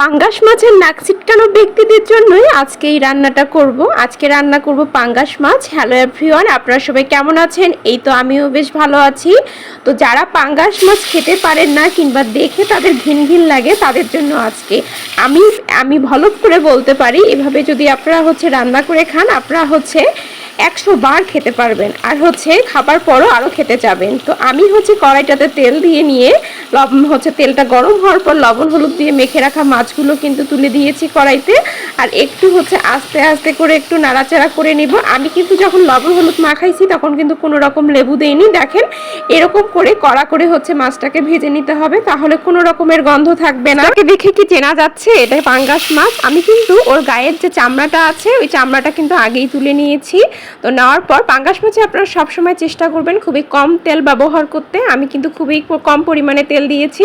পাঙ্গাস মাছের নাক ছিটকানো ব্যক্তিদের জন্যই আজকে এই রান্নাটা করব। আজকে রান্না করব পাঙ্গাস মাছ। হ্যালো এভরিওয়ান আপনারা সবাই কেমন আছেন? এই তো আমিও বেশ ভালো আছি। তো যারা পাঙ্গাস মাছ খেতে পারেন না কিংবা দেখে তাদের ঘিন ঘিন লাগে, তাদের জন্য আজকে আমি আমি ভালো করে বলতে পারি। এভাবে যদি আপনারা হচ্ছে রান্না করে খান, আপনারা হচ্ছে একশো বার খেতে পারবেন। আর হচ্ছে খাবার পরও আরও খেতে যাবেন। তো আমি হচ্ছে কড়াইটাতে তেল দিয়ে নিয়ে লবণ হচ্ছে তেলটা গরম হওয়ার পর লবণ হলুদ দিয়ে মেখে রাখা মাছগুলো কিন্তু তুলে দিয়েছি কড়াইতে। আর একটু হচ্ছে আস্তে আস্তে করে একটু নাড়াচাড়া করে নিব। আমি কিন্তু যখন লবণ হলুদ মাখাইছি তখন কিন্তু কোনো রকম লেবু দেইনি। দেখেন, এরকম করে কড়া করে হচ্ছে মাছটাকে ভেজে নিতে হবে, তাহলে কোনো রকমের গন্ধ থাকবে না। দেখে কি চেনা যাচ্ছে? এটা পাঙ্গাস মাছ। আমি কিন্তু ওর গায়ের যে চামড়াটা আছে, ওই চামড়াটা কিন্তু আগেই তুলে নিয়েছি। তো নেওয়ার পর পাঙ্গাস মাছে আপনারা সবসময় চেষ্টা করবেন খুবই কম তেল ব্যবহার করতে। আমি কিন্তু খুবই কম পরিমাণে তেল দিয়েছি।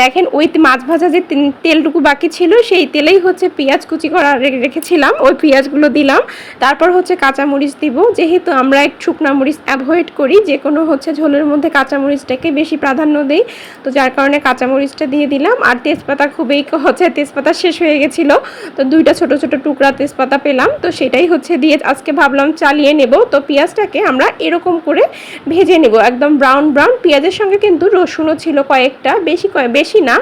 দেখেন, ওই মাছ ভাজা যে তেলটুকু বাকি ছিল, সেই তেলেই হচ্ছে পেঁয়াজ কুচি করা রেখেছিলাম, ওই পেঁয়াজগুলো দিলাম। তারপর হচ্ছে কাঁচামরিচ দিব। যেহেতু আমরা এক শুকনা মরিচ অ্যাভয়েড করি যে কোনো হচ্ছে ঝোলের মধ্যে কাঁচামরিচটাকে বেশি প্রাধান্য দেই। তো যার কারণে কাঁচামরিচটা দিয়ে দিলাম। আর তেজপাতা খুবই হচ্ছে তেজপাতা শেষ হয়ে গেছিল। তো দুইটা ছোট ছোট টুকরা তেজপাতা পেলাম। তো সেটাই হচ্ছে দিয়ে আজকে ভাবলাম চালিয়ে নেব। তো পেঁয়াজটাকে আমরা এরকম করে ভেজে নেব। একদম ব্রাউন ব্রাউন। পেঁয়াজের সঙ্গে কিন্তু রসুনও ছিল কয়েকটা। বেশি বেশি না,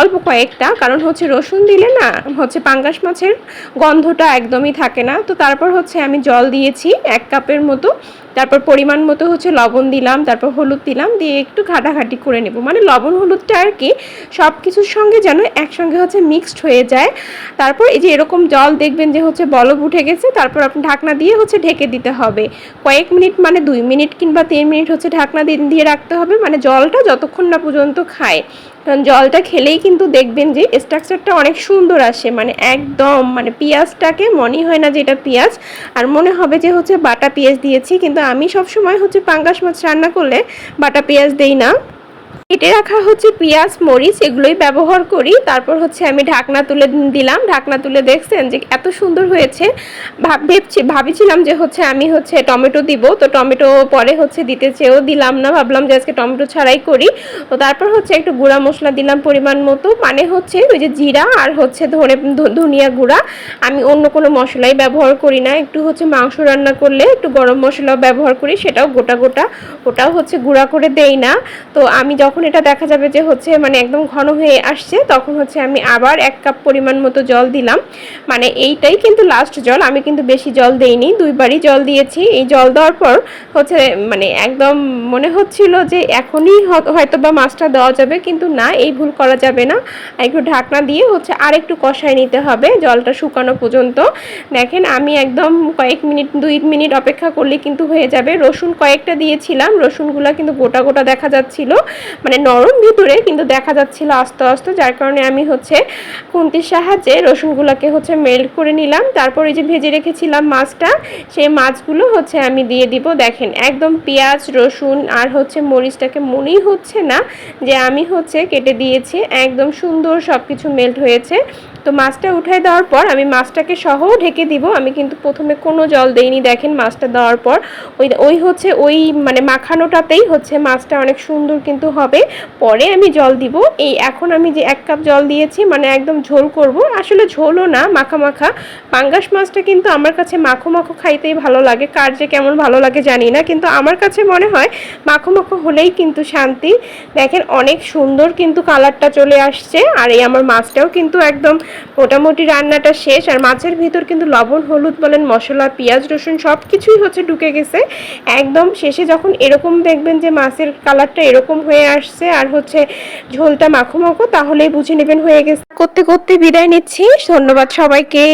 অল্প কয়েকটা। কারণ হচ্ছে রসুন দিলে না, হচ্ছে পাঙ্গাস মাছের গন্ধটা একদমই থাকে না। তো তারপর হচ্ছে আমি জল দিয়েছি এক কাপের মতো। তারপর পরিমাণ মতো হচ্ছে লবণ দিলাম, তারপর হলুদ দিলাম, দিয়ে একটু ঘাটাঘাটি করে নেব। মানে লবণ হলুদটা আর কি সব কিছুর সঙ্গে যেন একসঙ্গে হচ্ছে মিক্সড হয়ে যায়। তারপর এই যে এরকম জল দেখবেন যে হচ্ছে বলব উঠে গেছে, তারপর আপনি ঢাকনা দিয়ে হচ্ছে ঢেকে দিতে হবে। কয়েক মিনিট মানে দুই মিনিট কিংবা তিন মিনিট হচ্ছে ঢাকনা দিয়ে রাখতে হবে। মানে জলটা যতক্ষণ না পর্যন্ত খায়। কারণ জলটা খেলেই কিন্তু দেখবেন যে স্ট্রাকচারটা অনেক সুন্দর আসে। মানে একদম মানে পেঁয়াজটাকে মনে হয় না যে এটা পেঁয়াজ। আর মনে হবে যে হচ্ছে বাটা পেঁয়াজ দিয়েছি, কিন্তু আমি সবসময় হচ্ছে পাঙ্গাস মাছ রান্না করলে বাটা পেঁয়াজ দেই না। কেটে রাখা হচ্ছে পেঁয়াজ, মরিচ, এগুলোই ব্যবহার করি। তারপর হচ্ছে আমি ঢাকনা তুলে দিলাম। ঢাকনা তুলে দেখছেন যে এত সুন্দর হয়েছে। ভাব ভেবছি ভাবিছিলাম যে হচ্ছে আমি হচ্ছে টমেটো দিব। তো টমেটো পরে হচ্ছে দিতে চেয়েও দিলাম না। ভাবলাম যে আজকে টমেটো ছাড়াই করি। তো তারপর হচ্ছে একটু গুঁড়া মশলা দিলাম পরিমাণ মতো। মানে হচ্ছে ওই যে জিরা আর হচ্ছে ধনে ধ- ধনিয়া গুঁড়া। আমি অন্য কোনো মশলাই ব্যবহার করি না। একটু হচ্ছে মাংস রান্না করলে একটু গরম মশলাও ব্যবহার করি। সেটাও গোটা গোটা। ওটাও হচ্ছে গুঁড়া করে দেই না। তো আমি যখন এটা দেখা যাবে যে হচ্ছে মানে একদম ঘন হয়ে আসছে, তখন হচ্ছে আমি আবার এক কাপ পরিমাণ মতো জল দিলাম। মানে এইটাই কিন্তু লাস্ট জল, আমি কিন্তু বেশি জল দেইনি, দুইবারই জল দিয়েছি। এই জল দেওয়ার পর হচ্ছে মানে একদম মনে হচ্ছিল যে এখনই হয়তো বা মাছটা দেওয়া যাবে, কিন্তু না, এই ভুল করা যাবে না। একটু ঢাকনা দিয়ে হচ্ছে আর একটু কষায় নিতে হবে জলটা শুকানো পর্যন্ত। দেখেন, আমি একদম কয়েক মিনিট, দুই মিনিট অপেক্ষা করলে কিন্তু হয়ে যাবে। রসুন কয়েকটা দিয়েছিলাম, রসুনগুলো কিন্তু গোটা গোটা দেখা যাচ্ছিল। মানে নরম ভিতরে, কিন্তু দেখা যাচ্ছিল আস্তে আস্তে, যার কারণে আমি হচ্ছে খুন্তির সাহায্যে রসুনগুলোকে হচ্ছে মেল্ট করে নিলাম। তারপর এই যে ভেজে রেখেছিলাম মাছটা, সেই মাছগুলো হচ্ছে আমি দিয়ে দিব। দেখেন, একদম পেঁয়াজ, রসুন আর হচ্ছে মরিচটাকে মনেই হচ্ছে না যে আমি হচ্ছে কেটে দিয়েছি। একদম সুন্দর সব কিছু মেল্ট হয়েছে। তো মাছটা উঠাই দেওয়ার পর আমি মাছটাকে সহ ঢেকে দিব। আমি কিন্তু প্রথমে কোনো জল দেইনি, দেখেন মাছটা দেওয়ার পর। ওই ওই হচ্ছে ওই মানে মাখানোটাতেই হচ্ছে মাছটা অনেক সুন্দর কিন্তু হবে। পরে আমি জল দিব। এই এখন আমি যে এক কাপ জল দিয়েছি মানে একদম ঝোল করব। আসলে ঝোলও না, মাখা মাখা। পাঙ্গাস মাছটা কিন্তু আমার কাছে মাখো মাখো খাইতেই ভালো লাগে। কার যে কেমন ভালো লাগে জানি না, কিন্তু আমার কাছে মনে হয় মাখো মাখো হলেই কিন্তু শান্তি। দেখেন অনেক সুন্দর কিন্তু কালারটা চলে আসছে, আর এই আমার মাছটাও কিন্তু একদম মোটামুটি রান্নাটা শেষ। আর মাছের ভিতর কিন্তু লবণ, হলুদ বলেন, মশলা, পেঁয়াজ, রসুন সব কিছুই হচ্ছে ঢুকে গেছে। একদম শেষে যখন এরকম দেখবেন যে মাছের কালারটা এরকম হয়ে আসছে। আর হচ্ছে ঝোলটা মাখো মাখো, তাহলেই বুঝে নেবেন হয়ে গেছে। করতে করতে বিদায় নিচ্ছি। ধন্যবাদ সবাইকে।